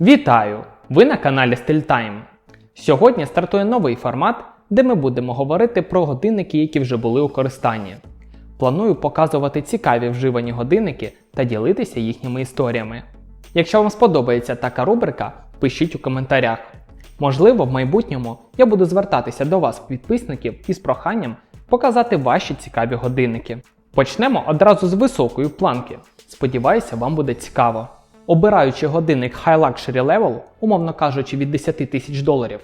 Вітаю! Ви на каналі StillTime. Сьогодні стартує новий формат, де ми будемо говорити про годинники, які вже були у користанні. Планую показувати цікаві вживані годинники та ділитися їхніми історіями. Якщо вам сподобається така рубрика, пишіть у коментарях. Можливо, в майбутньому я буду звертатися до вас, підписників, із проханням показати ваші цікаві годинники. Почнемо одразу з високої планки. Сподіваюся, вам буде цікаво. Обираючи годинник High Luxury Level, умовно кажучи, від 10 тисяч доларів,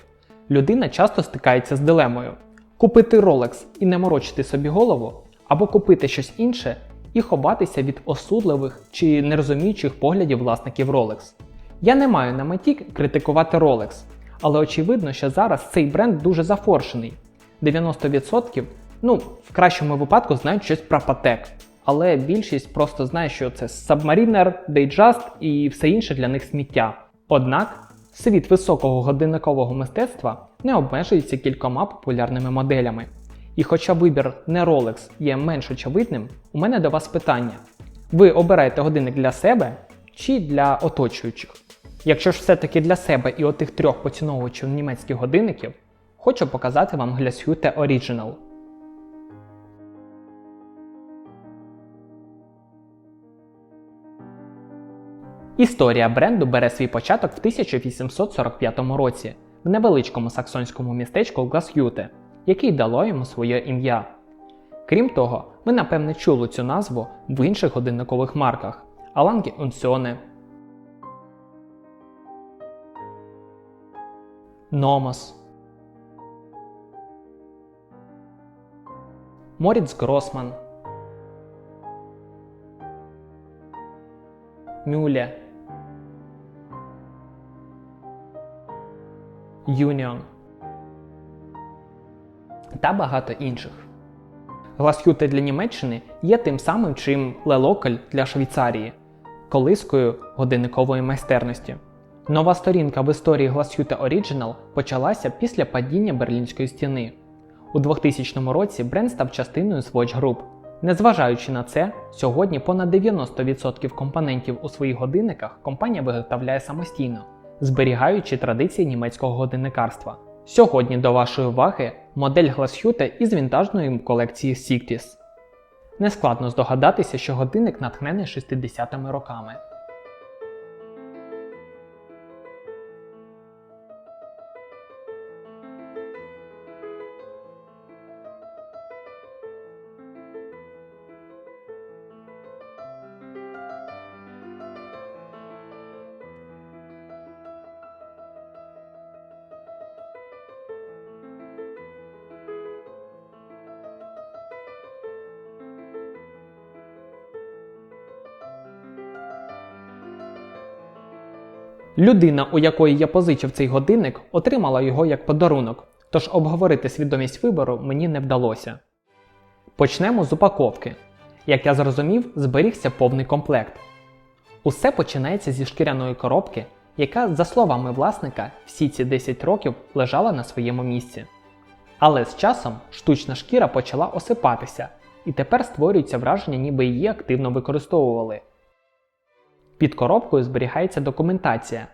людина часто стикається з дилемою: купити Rolex і не морочити собі голову, або купити щось інше і ховатися від осудливих чи нерозуміючих поглядів власників Rolex. Я не маю на меті критикувати Rolex, але очевидно, що зараз цей бренд дуже зафоршений. 90%, ну, в кращому випадку знають щось про Patek, але більшість просто знає, що це Submariner, Datejust і все інше для них сміття. Однак світ високого годинникового мистецтва не обмежується кількома популярними моделями. І хоча вибір не Rolex є менш очевидним, у мене до вас питання: ви обираєте годинник для себе чи для оточуючих? Якщо ж все-таки для себе і отих трьох поціновувачів німецьких годинників, хочу показати вам Glashütte Original. Історія бренду бере свій початок в 1845 році в невеличкому саксонському містечку Гласхюте, який дало йому своє ім'я. Крім того, ви напевне чули цю назву в інших годинникових марках Алангі Унсьоне, Номос, Моріц Гросман, Мюле, Юніон та багато інших. Гласхюте для Німеччини є тим самим, чим Лелокаль для Швейцарії, колискою годинникової майстерності. Нова сторінка в історії Гласхюте Original почалася після падіння Берлінської стіни. У 2000 році бренд став частиною Swatch Group. Незважаючи на це, сьогодні понад 90% компонентів у своїх годинниках компанія виготовляє самостійно, зберігаючи традиції німецького годинникарства. Сьогодні до вашої уваги модель Гласхюте із вінтажної колекції Сіктіс. Нескладно здогадатися, що годинник натхнений 60-ми роками. Людина, у якої я позичив цей годинник, отримала його як подарунок, тож обговорити свідомість вибору мені не вдалося. Почнемо з упаковки. Як я зрозумів, зберігся повний комплект. Усе починається зі шкіряної коробки, яка, за словами власника, всі ці 10 років лежала на своєму місці. Але з часом штучна шкіра почала осипатися, і тепер створюється враження, ніби її активно використовували. Під коробкою зберігається документація,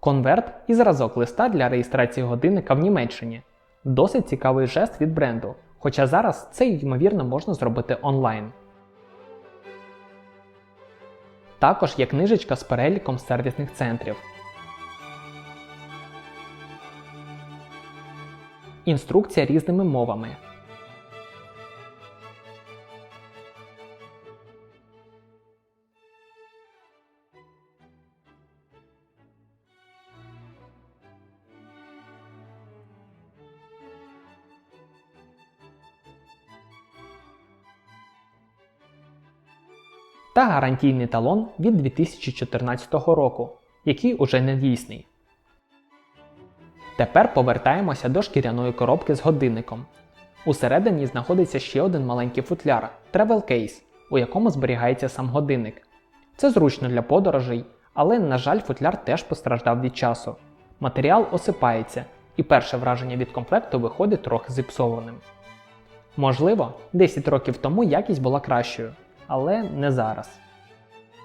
конверт і зразок листа для реєстрації годинника в Німеччині. Досить цікавий жест від бренду, хоча зараз це ймовірно можна зробити онлайн. Також є книжечка з переліком сервісних центрів. Інструкція різними мовами. Та гарантійний талон від 2014 року, який уже не дійсний. Тепер повертаємося до шкіряної коробки з годинником. Усередині знаходиться ще один маленький футляр Travel Case, у якому зберігається сам годинник. Це зручно для подорожей, але, на жаль, футляр теж постраждав від часу. Матеріал осипається, і перше враження від комплекту виходить трохи зіпсованим. Можливо, 10 років тому якість була кращою, але не зараз.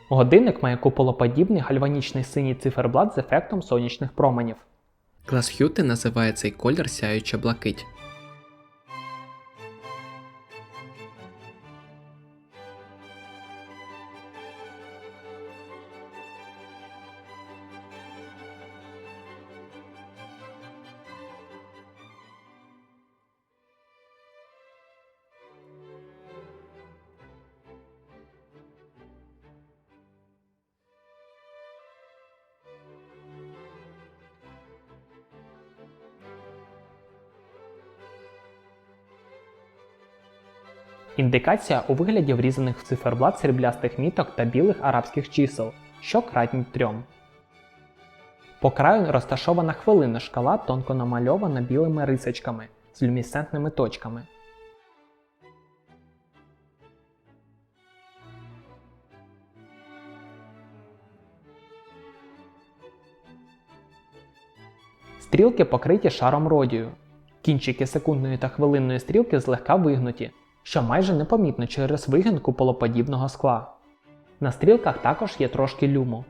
Годинник має куполоподібний гальванічний синій циферблат з ефектом сонячних променів. Клас Х'юти називає цей колір сяюча блакить. Індикація у вигляді врізаних в циферблат сріблястих міток та білих арабських чисел, що кратнють трьом. По краю розташована хвилинна шкала, тонко намальована білими рисочками з люмісцентними точками. Стрілки покриті шаром родію. Кінчики секундної та хвилинної стрілки злегка вигнуті, що майже непомітно через вигін куполоподібного скла. На стрілках також є трошки люму.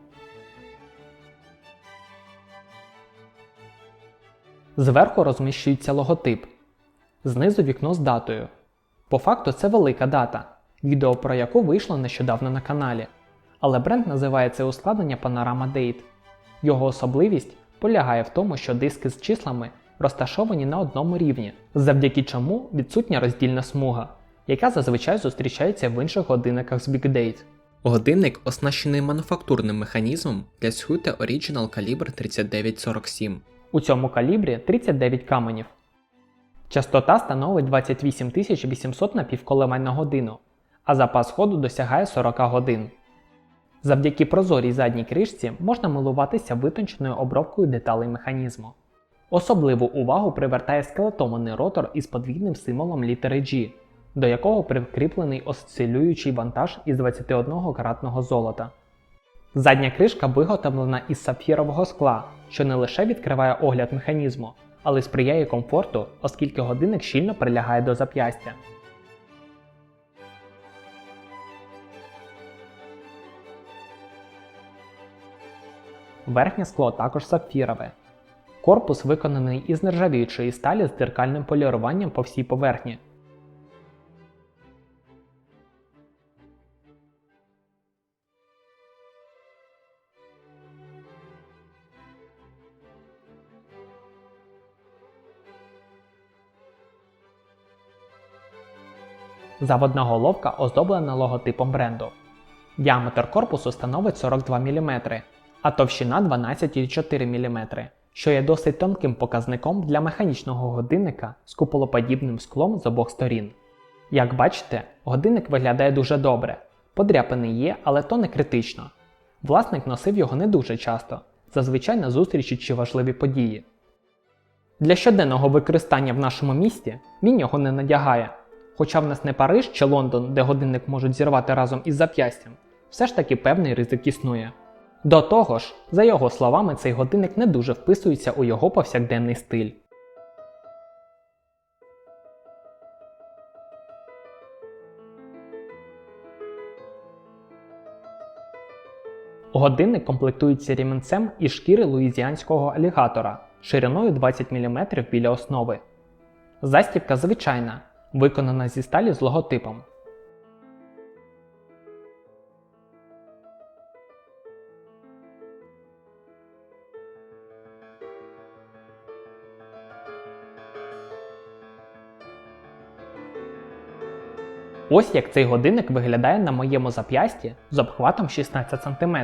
Зверху розміщується логотип. Знизу вікно з датою. По факту це велика дата, відео про яку вийшло нещодавно на каналі. Але бренд називає це ускладнення Panorama Date. Його особливість полягає в тому, що диски з числами розташовані на одному рівні, завдяки чому відсутня роздільна смуга, яка зазвичай зустрічається в інших годинниках з Big Date. Годинник оснащений мануфактурним механізмом для Schutte Original Calibre 3947. У цьому калібрі 39 каменів. Частота становить 28 800 напівколемень на годину, а запас ходу досягає 40 годин. Завдяки прозорій задній кришці можна милуватися витонченою обробкою деталей механізму. Особливу увагу привертає скелетований ротор із подвійним символом літери G, до якого прикріплений осцилюючий вантаж із 21 каратного золота. Задня кришка виготовлена із сапфірового скла, що не лише відкриває огляд механізму, але й сприяє комфорту, оскільки годинник щільно прилягає до зап'ястя. Верхнє скло також сапфірове. Корпус виконаний із нержавіючої сталі з дзеркальним поліруванням по всій поверхні. Заводна головка оздоблена логотипом бренду. Діаметр корпусу становить 42 мм, а товщина 12,4 мм, що є досить тонким показником для механічного годинника з куполоподібним склом з обох сторін. Як бачите, годинник виглядає дуже добре. Подряпини є, але то не критично. Власник носив його не дуже часто, зазвичай на зустрічі чи важливі події. Для щоденного використання в нашому місті він його не надягає. Хоча в нас не Париж чи Лондон, де годинник можуть зірвати разом із зап'ястям, все ж таки певний ризик існує. До того ж, за його словами, цей годинник не дуже вписується у його повсякденний стиль. Годинник комплектується ріменцем із шкіри луїзіанського алігатора шириною 20 мм біля основи. Застібка звичайна, виконана зі сталі з логотипом. Ось як цей годинник виглядає на моєму зап'ясті з обхватом 16 см.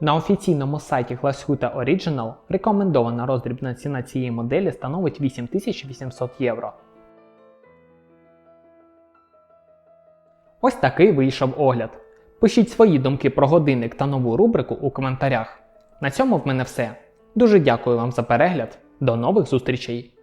На офіційному сайті Glashütte Original рекомендована роздрібна ціна цієї моделі становить 8800 євро. Ось такий вийшов огляд. Пишіть свої думки про годинник та нову рубрику у коментарях. На цьому в мене все. Дуже дякую вам за перегляд. До нових зустрічей!